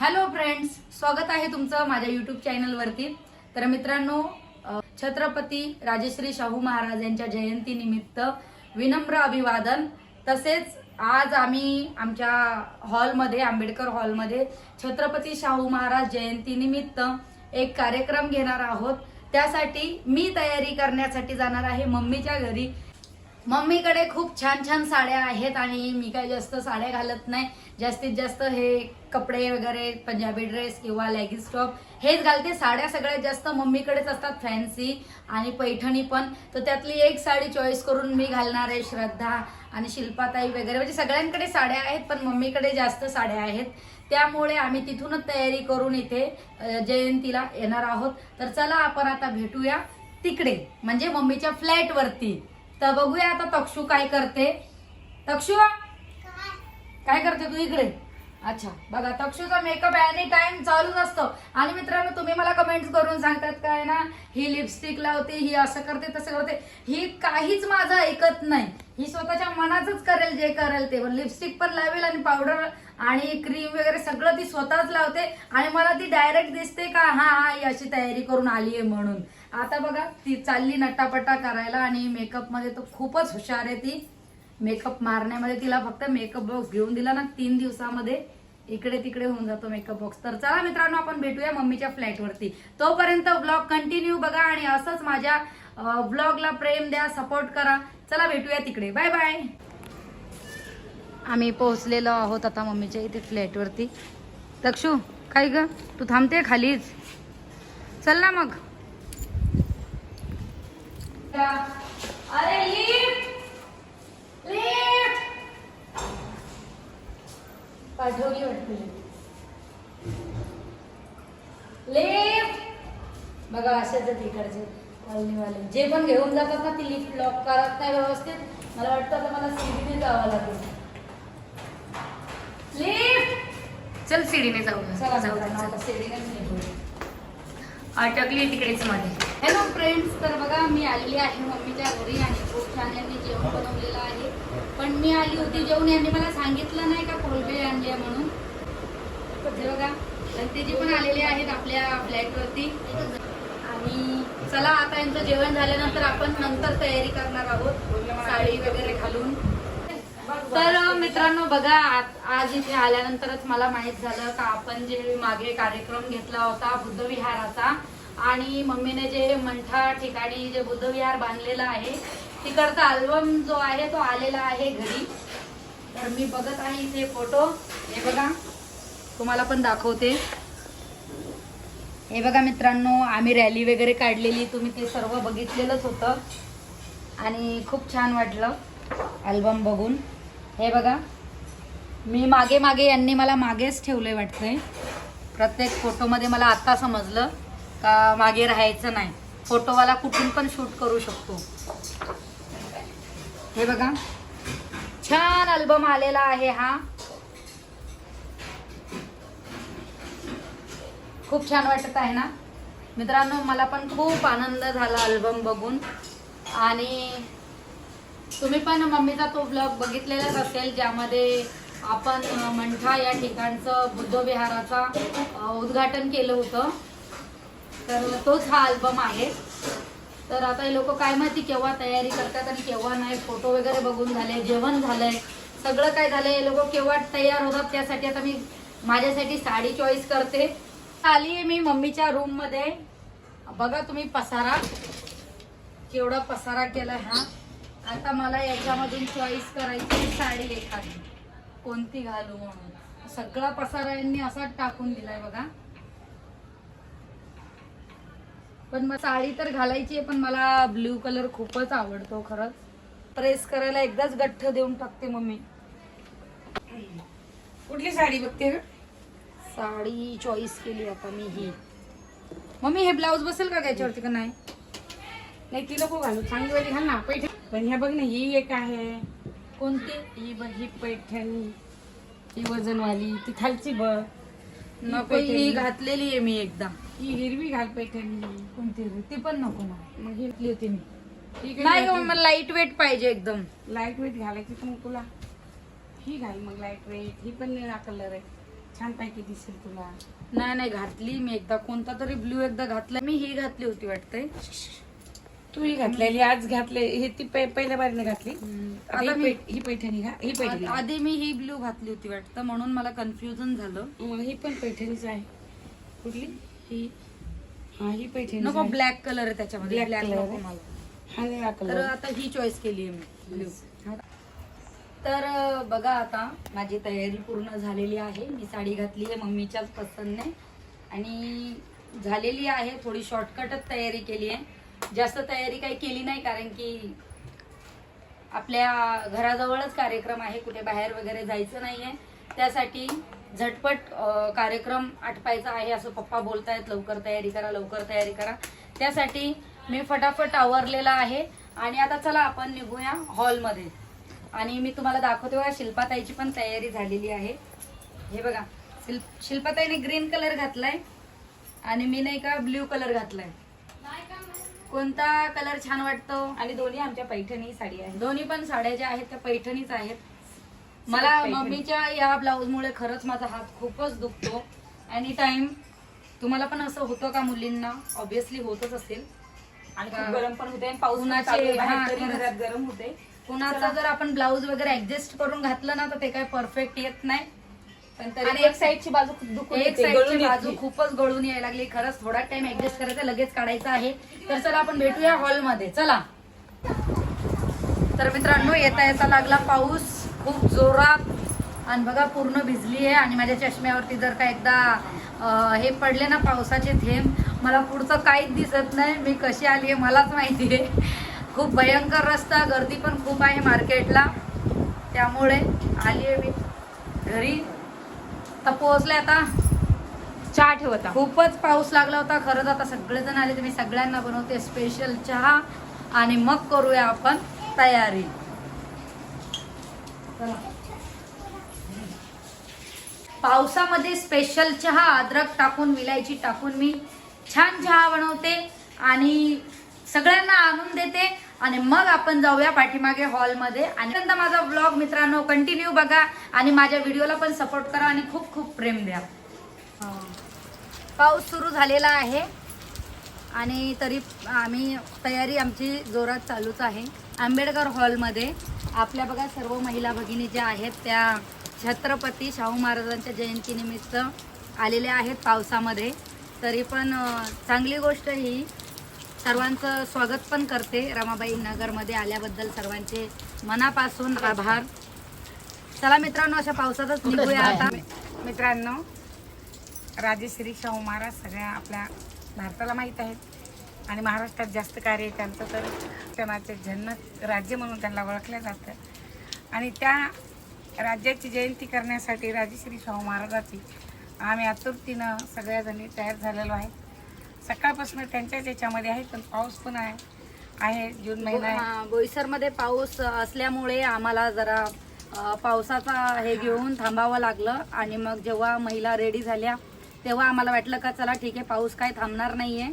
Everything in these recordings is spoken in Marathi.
हॅलो फ्रेंड्स स्वागत आहे तुमचं माझ्या युट्यूब चॅनलवरती तर मित्रांनो छत्रपती राजश्री शाहू महाराज यांच्या जयंतीनिमित्त विनम्र अभिवादन. तसेच आज आम्ही आमच्या हॉलमध्ये आंबेडकर हॉलमध्ये छत्रपती शाहू महाराज जयंतीनिमित्त एक कार्यक्रम घेणार आहोत. त्यासाठी मी तयारी करण्यासाठी जाणार आहे. मम्मीच्या घरी मम्मीकडे खूप छान छान साड्या आहेत आणि मी काय जास्त साड्या घालत नाही. जास्तीत जास्त हे कपडे वगैरे पंजाबी ड्रेस किंवा लेगिन्स टॉप हेच घालते. साड्या सगळ्यात जास्त मम्मीकडेच असतात फॅन्सी आणि पैठणी पण. तर त्यातली एक साडी चॉईस करून मी घालणार आहे श्रद्धा आणि शिल्पाताई वगैरे. म्हणजे सगळ्यांकडे साड्या आहेत पण मम्मीकडे जास्त साड्या आहेत. त्यामुळे आम्ही तिथूनच तयारी करून इथे जयंतीला येणार आहोत. तर चला आपण आता भेटूया तिकडे म्हणजे मम्मीच्या फ्लॅटवरती तर बघूया आता तक्षू काय करते. तक्षू? काय करते तू इकडे? अच्छा बघा तक्षूचा मेकअप एनी टाइम चालूच असतो. आणि मित्रांनो तुम्ही मला कमेंट्स करून सांगतात काय ना ही लिपस्टिक लावते ही असं करते तसं करते. ही काहीच माझं ऐकत नाही. ही स्वतःच्या मनातच करेल जे करेल ते. लिपस्टिक पण लावेल आणि पावडर आणि क्रीम वगैरे सगळं ती स्वतःच लावते. आणि मला ती डायरेक्ट दिसते का हा हा ही अशी तयारी करून आली आहे म्हणून. आता बघा ती चालली नटापटा करायला आणि मेकअपमध्ये तर खूपच हुशार आहे ती. मेकअप मारण्यामध्ये तिला फक्त मेकअप बॉक्स घेऊन दिला ना तीन दिवसामध्ये इकडे तिकडे होऊन जातो मेकअप बॉक्स. तर चला मित्रांनो आपण भेटूया मम्मीच्या फ्लॅटवरती. तोपर्यंत ब्लॉग कंटिन्यू बघा आणि असंच माझ्या ब्लॉगला प्रेम द्या सपोर्ट करा. चला भेटूया तिकडे. बाय बाय आम्ही पोहोचलेलो आहोत आता मम्मीच्या इथे फ्लॅटवरती. तक्षू काय ग? तू थांबते खालीच? चल ना मग. अरे लिफ्ट लिफ्ट पाठवली वाटते लिफ्ट बघा कॉलनीवाले. जे पण घेऊन जातात ना ती लिफ्ट लॉक करत नाही व्यवस्थित. मला वाटतं आता मला सीडीने जावं लागेल. लिफ्ट चल सीडीने जाऊ. चला जाऊ. निघू. अटकली तिकडेच मध्ये हॅलो फ्रेंड्स तर बघा मी आलेली आहे मम्मीच्या घरी आणि खूप छान यांनी जेवण बनवलेलं आहे. पण मी आली होती जेवण यांनी मला सांगितलं नाही का कोलबे आणले म्हणून? ते बघा त्यांची पण आलेले आहेत आपल्या फ्लॅटवरती. आणि चला आता यांचं जेवण झाल्यानंतर आपण नंतर तयारी करणार आहोत साडी वगैरे घालून. तर मित्रांनो बघा आज इथे आल्यानंतरच मला माहीत झालं का आपण जे मागे कार्यक्रम घेतला होता बुद्धविहाराचा आणि मम्मीने जे मंठा ठिकाणी जे बुद्धविहार बांधलेलं आहे तिकडचा अल्बम जो आहे तो आलेला आहे घरी. तर मी बघत आहे इथे फोटो हे बघा तुम्हाला पण दाखवते. हे बघा मित्रांनो आम्ही रॅली वगैरे काढलेली तुम्ही ते सर्व बघितलेलंच होतं. आणि खूप छान वाटलं अल्बम बघून. हे बघा मी मागे मागे यांनी मला मागेच ठेवलंय वाटतंय. प्रत्येक फोटोमध्ये मला आत्ता समजलं. का मागे राहायचं नाही. फोटोवाला कुठून पण शूट करू शकतो. हे बघा. छान अल्बम आलेला आहे हा. खूप छान वाटत आहे ना? मित्रांनो मला पण खूप आनंद झाला अल्बम बघून. आणि तुम्ही पण मम्मीचा तो ब्लॉग बघितलेलाच असेल ज्यामध्ये आपण मंठा या ठिकाणचं बुद्धविहाराचा उद्घाटन केलं होतं. तर तोच हा अल्बम आहे. तर आता हे लोक काय माहिती केव्हा तयारी करतात आणि केव्हा नाही. फोटो वगैरे बघून झाले जेवण झालंय. सगळं काय झालंय हे लोक केव्हा तयार होतात त्यासाठी आता मी माझ्यासाठी साडी चॉईस करते. आली आहे मी मम्मीच्या रूममध्ये. बघा तुम्ही पसारा. केवढा पसारा केलाय हा. आता मला याच्यामधून चॉईस करायची साडी एखादी. कोणती घालू म्हणून. सगळा पसारा यांनी असा टाकून दिलाय बघा. पण मग साडी तर घालायची आहे पण मला ब्ल्यू कलर खूपच आवडतो खरंच. प्रेस करायला एकदाच गठ्ठ देऊन टाकते मम्मी. कुठली साडी बघते ग? साडी चॉईस केली आता मी ही. मम्मी हे ब्लाऊज बसेल का त्याच्यावरती का नाही? नाही ती नको घालू. चांगली वाली घाल ना पैठण. पण ह्या बघ ना ही एक आहे. कोणती? ही बघ ही पैठणी. ही वजनवाली. ती खालची बघ. नको ही घातलेली आहे मी एकदा. ही हिरवी घाल पैठणी कोणती रे? ती पण नको ना. मग ही घातली होती मी. ही नाही गं, मला लाइट वेट पाहिजे एकदम. लाइट वेट घालायची मग तुला. ही घाल मग लाइट वेट ही पण निळा कलर आहे. छान पैकी दिसेल तुला. नाही नाही घातली मी एकदा. कोणता तरी ब्ल्यू एकदा घातला मी ही घातली होती वाटतंय. तू ही घातलेली आज घातले हे ती पै- पहिल्या बारीने घातली. आता आता ही मी ही पैठणी घा ही पैठणी घाल. आधी मी ही ब्ल्यू घातली होती वाटतं म्हणून मला कन्फ्युजन झालं. मग ही पण पैठणीच आहे. कुठली? ही. हा ही पैठणी नको ब्लॅक कलर आहे त्याच्यामध्ये. Black ब्लॅक color नको आहे. मला. हा निळा तर कलर आता ही चॉईस केली आहे मी ब्ल्यू तर अं, बघा आता माझी तयारी पूर्ण झालेली आहे. मी साडी घातली आहे मम्मीच्याच पसंतने आणि झालेली आहे थोडी शॉर्टकटच तयारी केली आहे. जास्त तयारी काही केली नाही कारण की आपल्या घराजवळच कार्यक्रम आहे कुठे बाहेर वगैरे जायचं नाहीये. त्यासाठी झटपट कार्यक्रम आटपायचा आहे असं पप्पा बोलतायत लवकर तयारी करा लवकर तयारी करा. त्यासाठी मी फटाफट आवरलेला आहे. आणि आता चला आपण निघूया हॉलमध्ये. आणि मी तुम्हाला दाखवते बघा शिल्पाताईची पण तयारी झालेली आहे. हे बघा शिल्प शिल्पाताईने ग्रीन कलर घातलाय आणि मी नाही का ब्ल्यू कलर घातलाय. कोणता कलर छान वाटतो? आणि दोन्ही आमच्या पैठणी साडी आहे दोन्ही पण साड्या ज्या आहेत त्या पैठणीच आहेत. मला. मम्मीच्या या ब्लाऊज मुळे खरंच माझा हात खूपच दुखतो. एनी टाइम तुम्हाला पण असं होतं का मुलींना? ऑब्विसली होतच असेल. आणि खूप. गरम पण होते पाऊस गरम होते कुणाचा जर आपण ब्लाऊज वगैरे ऍडजस्ट करून घातलं ना तर ते काय परफेक्ट येत नाही. आणि एक साईडची बाजू खूप दुखून एक साईडची बाजू. खूपच गळून यायला लागली. खरंच थोडा टाइम ऍडजस्ट करायचा लगेच काढायचा आहे. तर चला आपण भेटूया हॉलमध्ये चला. तर मित्रांनो येता येता लागला पाऊस. खूप जोरात. आणि बघा पूर्ण भिजली आहे. आणि माझ्या चष्म्यावरती जर का एकदा हे पडले ना पावसाचे थेंब मला पुढचं काहीच दिसत नाही. मी कशी आली आहे मलाच माहिती आहे. खूप भयंकर रस्ता गर्दी पण खूप आहे मार्केटला. त्यामुळे आली आहे मी घरी. आता पोहोचले आता. चहा ठेवता. खूपच पाऊस लागला होता. खरंच आता सगळेजण आले. तर मी सगळ्यांना बनवते स्पेशल चहा. आणि मग करूया आपण तयारी. पावसामध्ये स्पेशल चहा अद्रक टाकून विलायची टाकून मी छान चहा बनवते. आणि सगळ्यांना आणून देते. आणि मग आपण जाऊया पाठीमागे हॉलमध्ये. आणि नंतर माझा ब्लॉग मित्रांनो कंटिन्यू बघा आणि माझ्या व्हिडिओला पण सपोर्ट करा आणि खूप खूप प्रेम द्या. पाऊस सुरू झालेला आहे आणि तरी आम्ही तयारी आमची जोरात चालूच आहे. आंबेडकर हॉलमध्ये आपल्या बघा सर्व महिला भगिनी ज्या आहेत त्या छत्रपती शाहू महाराजांच्या जयंतीनिमित्त आलेल्या आहेत पावसामध्ये. तरी पण चांगली गोष्ट ही सर्वांचं स्वागत पण करते रमाबाई नगरमध्ये आल्याबद्दल सर्वांचे मनापासून आभार. चला मित्रांनो अशा पावसातच निघूया आता. मित्रांनो राजेश्री शाहू महाराज सगळ्या आपल्या भारताला माहीत आहेत. आणि महाराष्ट्रात जास्त कार्य आहे त्यांचं तर क्षणाचे जन्नत राज्य म्हणून त्यांना ओळखलं जातं. आणि त्या राज्याची जयंती करण्यासाठी राजेश्री शाहू महाराजाची आम्ही आतुरतीनं सगळ्याजणी तयार झालेलो आहे. सकाळपासून त्यांच्याच याच्यामध्ये आहे पण पाऊस पण आहे. आहे जून महिना आहे. हा, बोईसरमध्ये पाऊस असल्यामुळे आम्हाला जरा अ, पावसाचा हे घेऊन थांबावं लागलं. आणि मग जेव्हा महिला रेडी झाल्या तेव्हा आम्हाला वाटलं का चला ठीक आहे पाऊस काय थांबणार नाहीये.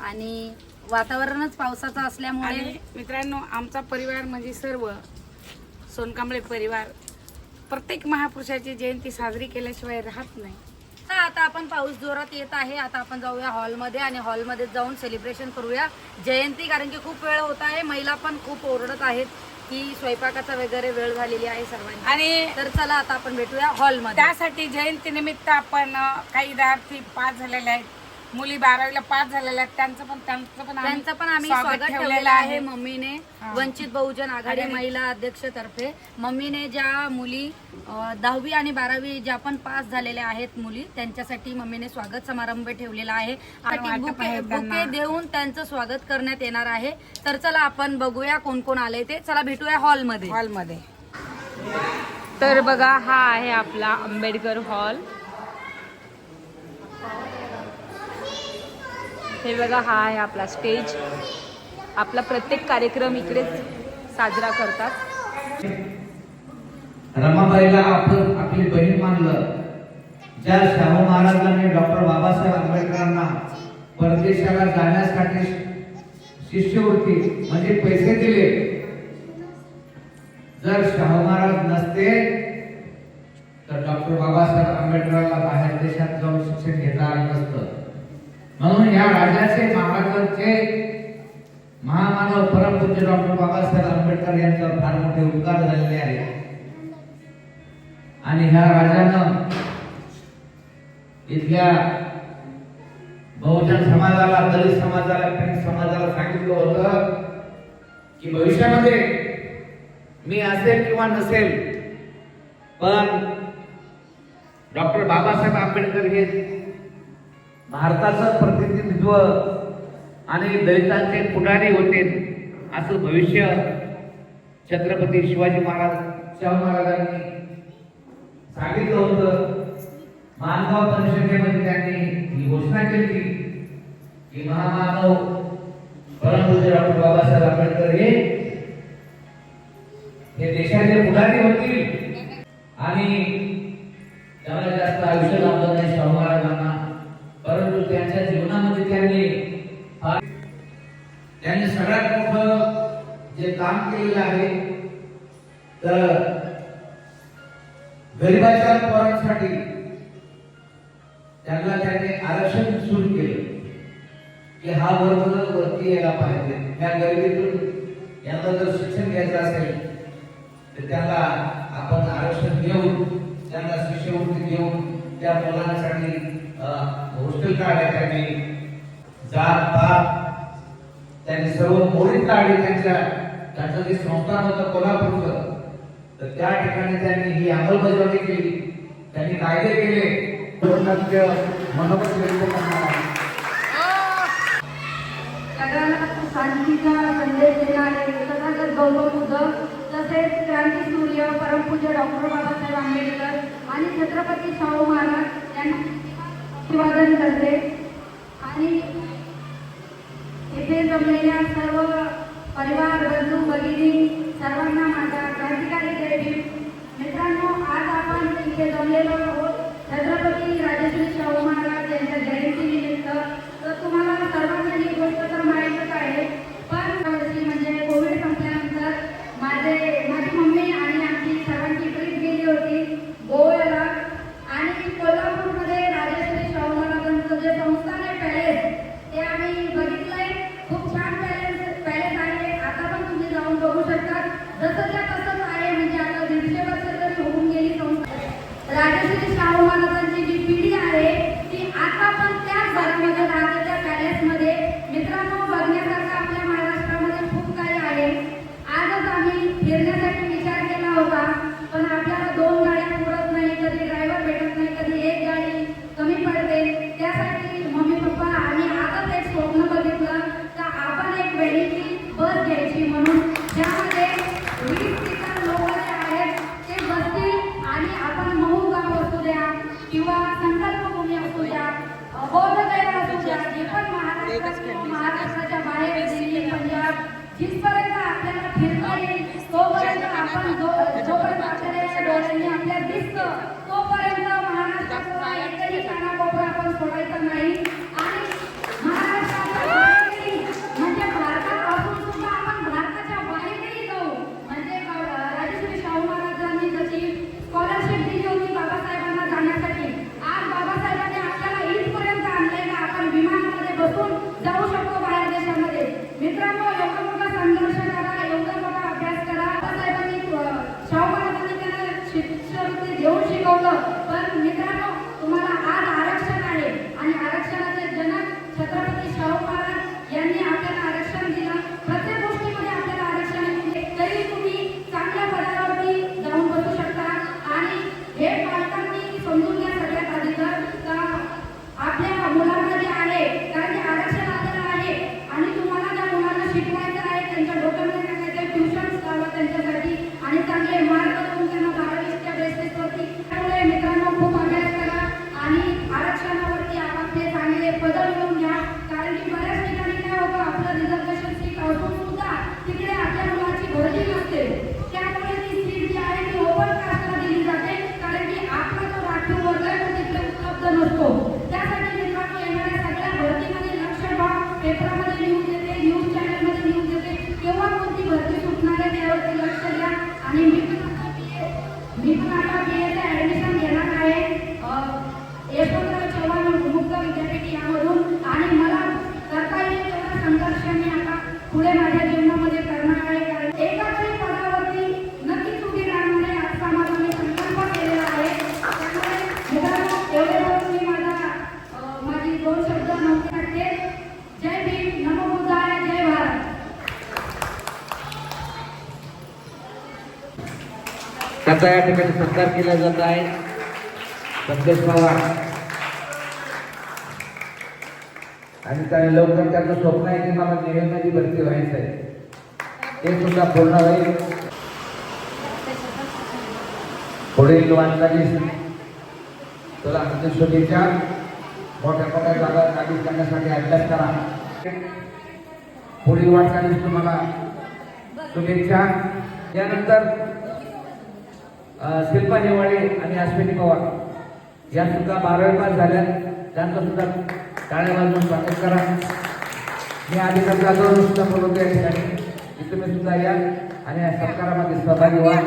आणि वातावरणच पावसाचं असल्यामुळे आणि मित्रांनो आमचा परिवार म्हणजे सर्व सोनकांबळे परिवार प्रत्येक महापुरुषाची जयंती साजरी केल्याशिवाय राहत नाही. आता आपण पाऊस जोरात येत आहे. आता आपण जाऊया हॉलमध्ये आणि हॉलमध्ये जाऊन सेलिब्रेशन करूया. जयंती कारण की खूप वेळ होत आहे. महिला पण खूप ओरडत आहेत की स्वयंपाकाचा वगैरे वेळ झालेली आहे सर्वांची. आणि तर चला आता आपण भेटूया हॉलमध्ये. त्यासाठी जयंती निमित्त आपण काही विद्यार्थी पास झालेले आहेत. मुली बारावीला पास झालेल्या आहेत. त्यांचं पण त्यांचं पण आम्ही त्यांचं पण आम्ही स्वागत ठेवलेलं आहे मम्मीने. हा. वंचित बहुजन आघाडी आघाडी. महिला अध्यक्षतर्फे. मम्मीने ज्या मुली अ, दहावी आणि बारावी ज्या पण पास झालेल्या आहेत मुली त्यांच्यासाठी मम्मीने स्वागत समारंभ ठेवलेला आहे. आणि वाटप बुके आहे त्यांना. बुके देऊन त्यांचं स्वागत करण्यात येणार आहे. तर चला आपण बघूया कोण कोण आले ते चला भेटूया हॉलमध्ये. हॉलमध्ये. तर बघा हा आहे आपला आंबेडकर हॉल. हे बघा हा आहे आपला स्टेज आपला प्रत्येक कार्यक्रम इकडेच साजरा करतात. रमाबाईला आपण आपली बहीण मानलं. ज्या शाहू महाराजांनी डॉक्टर बाबासाहेब आंबेडकरांना परदेशाला जाण्यासाठी शिष्यवृत्ती म्हणजे पैसे दिले. जर शाहू महाराज नसते तर तर डॉक्टर बाबासाहेब आंबेडकरांना बाहेर देशात जाऊन शिक्षण घेता आलं नसतं. म्हणून या राजाचे महाराजांचे महामानव परमपूज्य डॉक्टर बाबासाहेब आंबेडकर यांच्यावर फार मोठे उपकार झालेले आहे. आणि ह्या राजानं इथल्या बहुजन समाजाला दलित समाजाला पीडित समाजाला सांगितलं होतं की भविष्यामध्ये मी असेल किंवा नसेल पण डॉक्टर बाबासाहेब आंबेडकर हे भारताचं प्रतिनिधित्व आणि दलितांचे पुढारी होते. असं भविष्य छत्रपती शिवाजी महाराज शाहू महाराजांनी सांगितलं होतं. मानगाव परिषदेमध्ये त्यांनी ही घोषणा केली की महामानव परमपूज्य डॉक्टर बाबासाहेब आंबेडकर हे हे देशाचे पुढारी होतील. आणि त्याला जास्त आयुष्य लाभलं नाही शाहू महाराज त्यांच्या जीवनामध्ये त्यांनी त्यांनी सगळ्यात मोठं जे काम केलेलं आहे तर गरिबाच्या पोरांसाठी त्यांना त्यांनी आरक्षण सुरू केलं. की हा वर्ग वरती यायला पाहिजे. त्या गरिबीतून यांना जर शिक्षण घ्यायचं असेल तर त्याला आपण आरक्षण देऊन त्यांना शिष्यवृत्ती देऊन त्या मुलांसाठी हॉस्टेल काढले त्यांनी जात पात त्यांनी सर्व मोडीत काढले त्यांच्या त्यांचं जे संस्थान होतं कोल्हापूरचं तर त्या ठिकाणी त्यांनी ही अंमलबजावणी केली. त्यांनी कायदे केले. पूर्णत्व मनोगत व्यक्त करणार. शांतीचा संदेश देणारे तथागत गौतम बुद्ध तसेच क्रांती सूर्य परमपूज्य डॉक्टर बाबासाहेब आंबेडकर आणि छत्रपती शाहू महाराज यांना अभिवादन करते आणि येथे जमलेल्या सर्व परिवार बंधू भगिनी सर्वांना माझा क्रांतिकारी जय भीम. मित्रांनो आज आपण इथे जमलेलो आहोत. छत्रपती राजश्री शाहू महाराज यांच्या जयंतीनिमित्त तर तुम्हाला सर्वांना ही गोष्ट तर माहीतच आहे पण वर्षी म्हणजे कोविड संपल्यानंतर माझे माझी मम्मी आणि आमची सर्वांची ट्रीप गेली होती गोव्याला आणि कोल्हापूरमध्ये राजश्री शाहू महाराजांचं जे संस्थान आहे पॅलेस ते आम्ही बघितलंय खूप छान पॅलेस पॅलेस आहे आता पण तुम्ही जाऊन बघू शकता जसं त्या तसंच आहे म्हणजे आता दीडशे वर्ष तरी होऊन गेली संस्था राजश्री शाहू महाराजांची जी पिढी आहे ती आता पण त्याच घरामध्ये राहते त्या पॅलेसमध्ये मित्रांनो बघण्यासारखं आपल्या महाराष्ट्रामध्ये खूप काही आहे आजच आम्ही फिरण्यासाठी विचार केला होता पण आपल्याला दोन गाड्या पुरत नाही कधी ड्रायव्हर भेटत नाही कधी एक गाडी कमी पडते. त्यासाठी मम्मी पप्पा आणि आजच एक स्वप्न बघितलं तर आपण एक वेळीची बस घ्यायची म्हणून. ज्यामध्ये वीस सीटर लोक जे आहेत ते बसतील आणि आपण मऊ गाव असू द्या किंवा संकल्पभूमी असू द्या अ, बौद्धगया असू द्या जे पण महाराष्ट्रात महाराष्ट्राच्या बाहेर दिल्ली पंजाब जिथं या डोळ्यांनी आपल्याला दिसतं तोपर्यंत महाराष्ट्राचा एकही कानाकोपरा आपण सोडायचा नाही. आणि महाराष्ट्राच्या म्हणजे भारतात असून सुद्धा आपण भारताच्या बाहेरही जाऊ. म्हणजे राजश्री शाहू महाराजांनी जशी स्कॉलरशिप दिली होती बाबासाहेबांना जाण्यासाठी आज बाबासाहेबांनी आपल्याला इथपर्यंत आणलंय का आपण विमानामध्ये बसून जाऊ शकतो बाहेर देशामध्ये. मित्रांनो एवढा मोठा संघर्ष करा que trabaja त्यांचा या ठिकाणी सत्कार केला जात आहे. संदेश पवार. आणि त्या लवकर त्यांचं स्वप्न आहे की मला नेहमी भरती व्हायचं आहे. ते सुद्धा पूर्ण होईल. पुढील वाटचालीस तुला अगदी शुभेच्छा. मोठ्या मोठ्या जागा काबीज करण्यासाठी अभ्यास करा. पुढील वाटचालीस तुम्हाला शुभेच्छा. यानंतर शिल्पा नेवाळे आणि अश्विनी पवार. या सुद्धा बारावी पास झाल्या त्यांचं सुद्धा टाळ्या बाजून स्वागत करा. मी आधी जाधव सुद्धा बोलवतो या ठिकाणी. की तुम्ही सुद्धा या आणि या सत्कारामध्ये सहभागी व्हा.